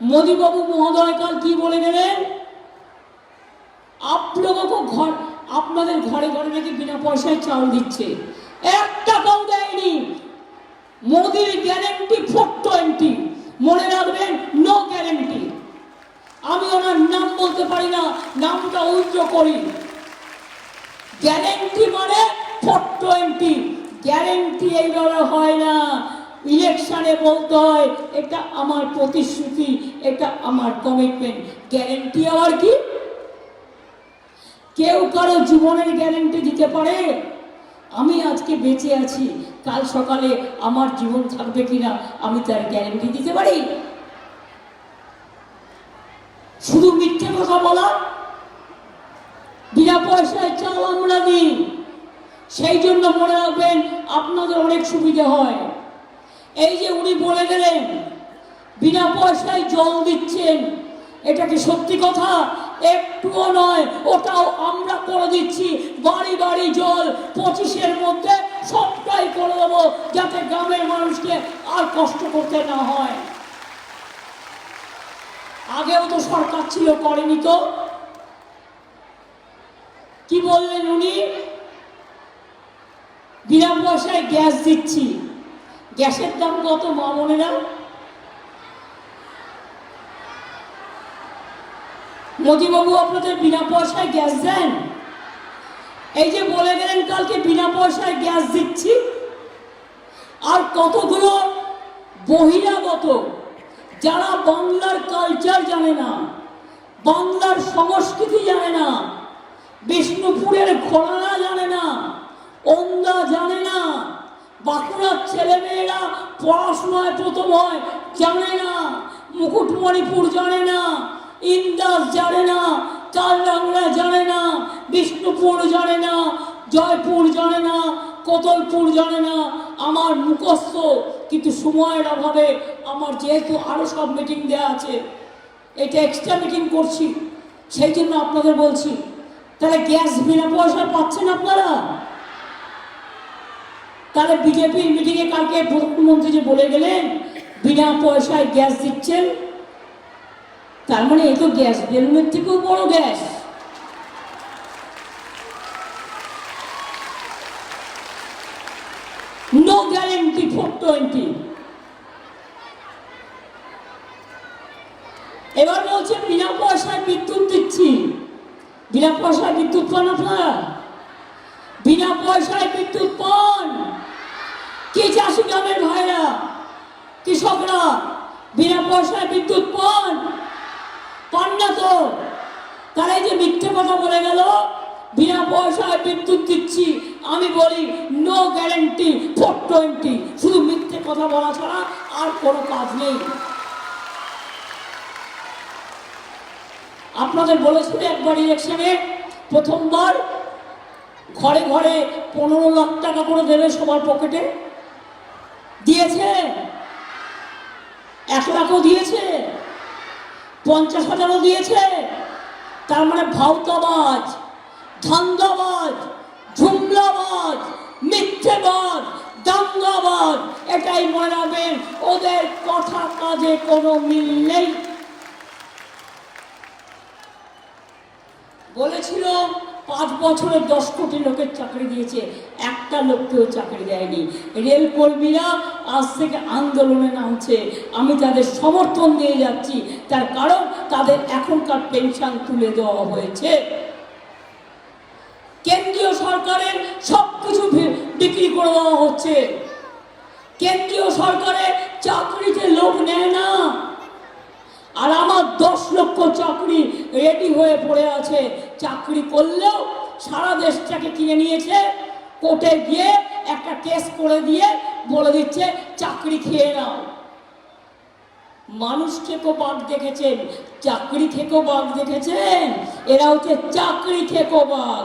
মোদীবাবু মহোদয় কাল কি বলে গেলেন? আপ লোগো কো ঘর, আপনাদের ঘরে ঘরে নাকি বিনা পয়সায় চাল দিচ্ছে। এক টাকাও দেয়নি। মোদির গ্যারেন্টি ফোর টোয়েন্টি মনে রাখবেন নো গ্যারেন্টি আমি ওনার নাম বলতে পারি না, নামটা উইথড্র করি। গ্যারেন্টি মানে ফোর টোয়েন্টি গ্যারেন্টি এইভাবে হয় না। ইলেকশনে বলতে হয়, এটা আমার প্রতিশ্রুতি, এটা আমার কমিটমেন্ট গ্যারেন্টি আবার কি? কেউ কারও জীবনের গ্যারেন্টি দিতে পারে? আমি আজকে বেঁচে আছি, কাল সকালে আমার জীবন থাকবে কিনা আমি তার গ্যারেন্টি দিতে পারি? শুধু মিথ্যে কথা বলা? বিনা পয়সায় চাল আমরা দিই সেই জন্য মনে রাখবেন, আপনাদের অনেক সুবিধা হয়। এই যে উনি বলে গেলেন, বিনা পয়সায় জল দিচ্ছেন, এটা কি সত্যি কথা? একটুও নয়, ওটাও আমরা করে দিচ্ছি। বাড়ি বাড়ি জল, পঁচিশের মধ্যে সবটাই করে দেবো, যাতে গ্রামের মানুষকে আর কষ্ট করতে না হয়। আগেও তো সরকার ছিল, করেনি তো। কি বললেন উনি? বিনা পয়সায় গ্যাস দিচ্ছি। গ্যাসের দাম কত, মা বোনেরা? মোদিবাবু আপনাদের বিনা পয়সায় গ্যাস দেন? এই যে বলে গেলেন কালকে বিনা পয়সায় গ্যাস দিচ্ছি। আর কতগুলো বহিরাগত, যারা বাংলার কালচার জানে না, বাংলার সংস্কৃতি জানে না, বিষ্ণুপুরের ঘোড়ারা জানে না ওন্দা জানে না বাঁকুড়ার ছেলেমেয়েরা পড়াশোনায় প্রথম হয়, জানে না। মুকুটমণিপুর জানে না, ইন্দাস জানে না কালরাংলা জানে না, বিষ্ণুপুর জানে না, জয়পুর জানে না কোতলপুর জানে না। আমার মুখস্থ, কিন্তু সময়ের অভাবে আমার যেহেতু আরও সব মিটিং দেওয়া আছে, এটা এক্সট্রা মিটিং করছি, সেই জন্য আপনাদের বলছি, তাহলে গ্যাস বিনা পয়সা পাচ্ছেন আপনারা? তাহলে বিজেপির মিটিংয়ে কালকে প্রধানমন্ত্রী যে বলে গেলেন, বিনা পয়সায় গ্যাস দিচ্ছেন, তার মানে এ তো গ্যাস, বেলুনের থেকেও বড় gas. No guarantee four twenty এবার বলছে বিনা পয়সায় বিদ্যুৎ দিচ্ছি। বিনা পয়সায় বিদ্যুৎ পান আপনারা? বিনা পয়সায় বিদ্যুৎ পান। কি চাষি গ্রামের ভাইরা? কৃষকরা, বিনা পয়সায় বিদ্যুৎ পান? পান না তো। তারা এই যে মিথ্যে কথা বলে গেল, বিনা পয়সায় বিদ্যুৎ দিচ্ছি। আমি বলি নো গ্যারেন্টি ফোর টোয়েন্টি শুধু মিথ্যে কথা বলা ছাড়া আর কোনো কাজ নেই। আপনাদের বলেছিল একবার ইলেকশনে প্রথমবার ঘরে ঘরে পনেরো লাখ টাকা করে দেবে সবার পকেটে দিয়েছে? এক লাখও দিয়েছে? পঞ্চাশ হাজারও দিয়েছে? তার মানে ভাওতাবাজ ধান্দাবাজ ঝুমলাবাজ মিথ্যেবাজ দাঙ্গাবাজ এটাই মনে রাখবেন, ওদের কথা কাজে কোনো মিল নেই। বলেছিল পাঁচ বছরে দশ কোটি লোকের চাকরি দিয়েছে, একটা লোককেও চাকরি দেয়নি। রেল কর্মীরা আজ থেকে আন্দোলনে নামছে। আমি তাদের সমর্থন দিয়ে যাচ্ছি, তার কারণ তাদের এখনকার পেনশন তুলে দেওয়া হয়েছে। কেন্দ্রীয় সরকারের সব কিছু বিক্রি করে দেওয়া হচ্ছে। কেন্দ্রীয় সরকারের চাকরিতে লোক নেয় না। আর আমার দশ লক্ষ চাকরি রেডি হয়ে পড়ে আছে। চাকরি করলেও সারা দেশটাকে কিনে নিয়েছে, কোর্টে গিয়ে একটা কেস করে দিয়ে বলে দিচ্ছে, চাকরি খেয়ে নাও। মানুষ থেকেও বাঘ দেখেছেন, চাকরি থেকেও বাঘ দেখেছেন? এরা হচ্ছে চাকরি থেকেও বাঘ।